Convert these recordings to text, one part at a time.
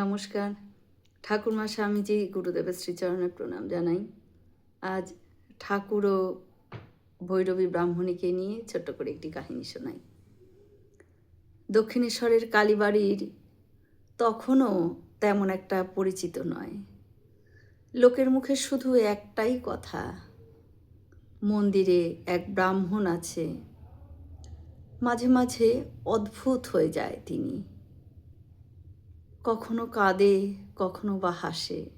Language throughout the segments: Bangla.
নমস্কার। ঠাকুরমা স্বামীজি গুরুদেবের শ্রীচরণে প্রণাম জানাই। আজ ঠাকুর ও ভৈরবী ব্রাহ্মণীকে নিয়ে ছোট্ট করে একটি কাহিনী শোনাই। দক্ষিণেশ্বরের কালীবাড়ির তখনও তেমন একটা পরিচিত নয়। লোকের মুখে শুধু একটাই কথা, মন্দিরে এক ব্রাহ্মণ আছে। মাঝে মাঝে অদ্ভুত হয়ে যায় তিনি। কখনো কাঁদে, কখনো বা হাসে।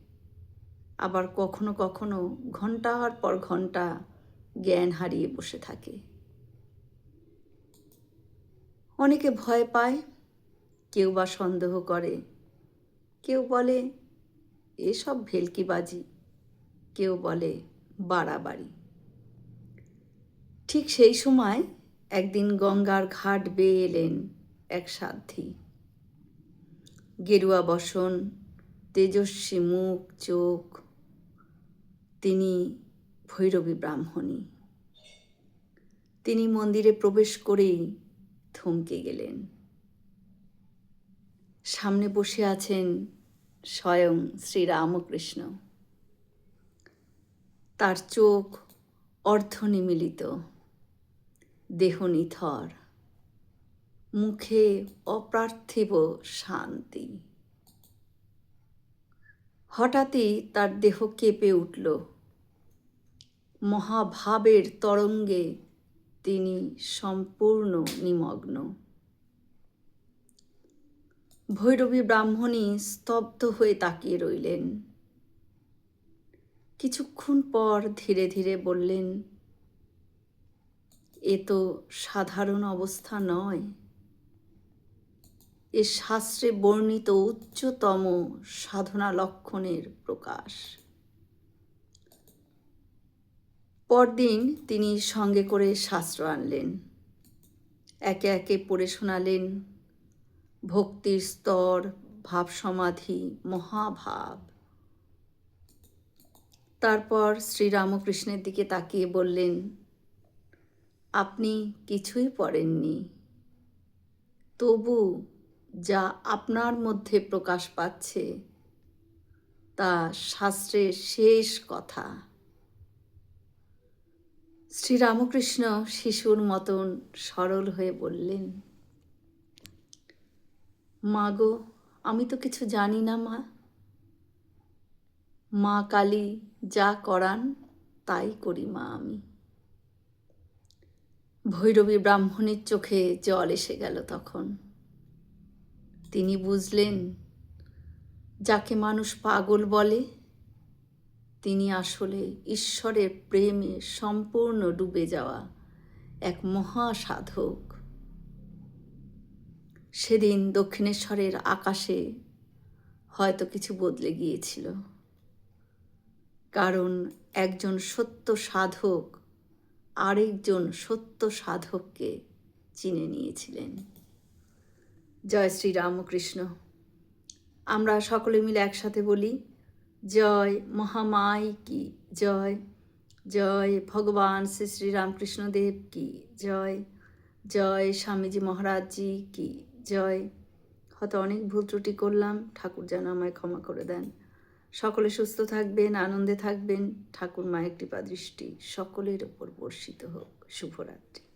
আবার কখনো কখনো ঘণ্টার পর ঘণ্টা জ্ঞান হারিয়ে বসে থাকে। অনেকে ভয় পায়, কেউ বা সন্দেহ করে। কেউ বলে এসব ভেলকিবাজি। কেউ বলে, বাড়াবাড়ি। ঠিক সেই সময় একদিন গঙ্গার ঘাট বেয়ে এলেন এক সাধ্যী। গেরুয়া বসন, তেজস্বী মুখ, চোখ। তিনি ভৈরবী ব্রাহ্মণী। তিনি মন্দিরে প্রবেশ করেই থমকে গেলেন। সামনে বসে আছেন স্বয়ং শ্রীরামকৃষ্ণ। তার চোখ অর্ধনিমিলিত, দেহ নিথর। মুখে অপ্রার্থিব শান্তি। হঠাৎই তার দেহ কেঁপে উঠল। মহাভাবের তরঙ্গে তিনি সম্পূর্ণ নিমগ্ন। ভৈরবী ব্রাহ্মণী স্তব্ধ হয়ে তাকিয়ে রইলেন। কিছুক্ষণ পর ধীরে ধীরে বললেন, এ তো সাধারণ অবস্থা নয়। এ শাস্ত্রে বর্ণিত উচ্চতম সাধনা লক্ষণের প্রকাশ। পরদিন তিনি সঙ্গে করে শাস্ত্র আনলেন। একে একে পড়ে শোনালেন, ভক্তির স্তর ভাব সমাধি মহাভাব। তারপর শ্রীরামকৃষ্ণের দিকে তাকিয়ে বললেন, আপনি কিছুই পড়েননি। তবু যা আপনার মধ্যে প্রকাশ পাচ্ছে, তা শাস্ত্রের শেষ কথা। শ্রীরামকৃষ্ণ শিশুর মতন সরল হয়ে বললেন, মা গো, আমি তো কিছু জানি না, মা। মা কালী যা করান, তাই করি মা আমি। ভৈরবী ব্রাহ্মণের চোখে জল এসে গেল তখন। তিনি বুঝলেন, যাকে মানুষ পাগল বলে, তিনি আসলে ঈশ্বরের প্রেমে সম্পূর্ণ ডুবে যাওয়া এক মহাসাধক। সেদিন দক্ষিণেশ্বরের আকাশে হয়তো কিছু বদলে গিয়েছিল, কারণ একজন সত্য সাধক আরেকজন সত্য সাধককে চিনে নিয়েছিলেন। জয় শ্রী রামকৃষ্ণ। আমরা সকলে মিলে একসাথে বলি, জয় মহামাই কি, জয় জয় ভগবান শ্রী শ্রী রামকৃষ্ণ দেব কি, জয় জয় স্বামীজি মহারাজজি কি, জয়। হয়তো অনেক ভুল ত্রুটি করলাম, ঠাকুর যেন আমায় ক্ষমা করে দেন। সকলে সুস্থ থাকবেন, আনন্দে থাকবেন, ঠাকুর মায়ের কৃপা দৃষ্টি সকলের ওপর বর্ষিত হোক। শুভরাত্রি।